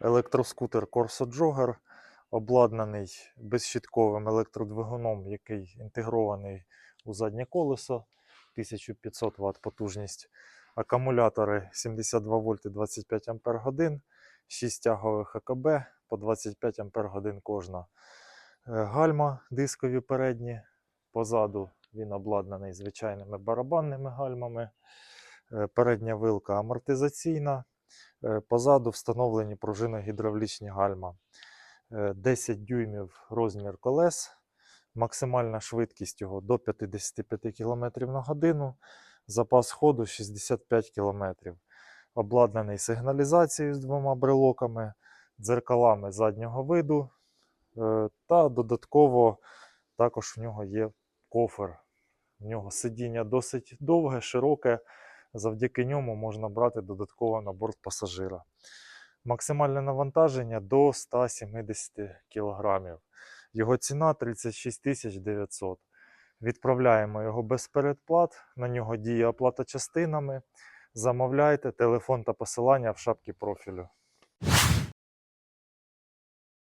електроскутер Corso Jogger, обладнаний безщітковим електродвигуном, який інтегрований у заднє колесо, 1500 Вт потужність, акумулятори 72 вольти 25 Ампер годин, 6 тягових АКБ по 25 Ампер кожна. Е, Гальма дискові передні, позаду він обладнаний звичайними барабанними гальмами. Е, Передня вилка амортизаційна. Е, Позаду встановлені пружиногідравлічні гальма. Е, 10 дюймів розмір колес. Максимальна швидкість його до 55 км на годину. Запас ходу 65 км. Обладнаний сигналізацією з двома брелоками, дзеркалами заднього виду. е, Та додатково також в нього є кофер. В нього сидіння досить довге, широке. Завдяки ньому можна брати додатково на борт пасажира. Максимальне навантаження до 170 кг. Його ціна 36 900. Відправляємо його без передплат. На нього діє оплата частинами. Замовляйте телефон та посилання в шапці профілю.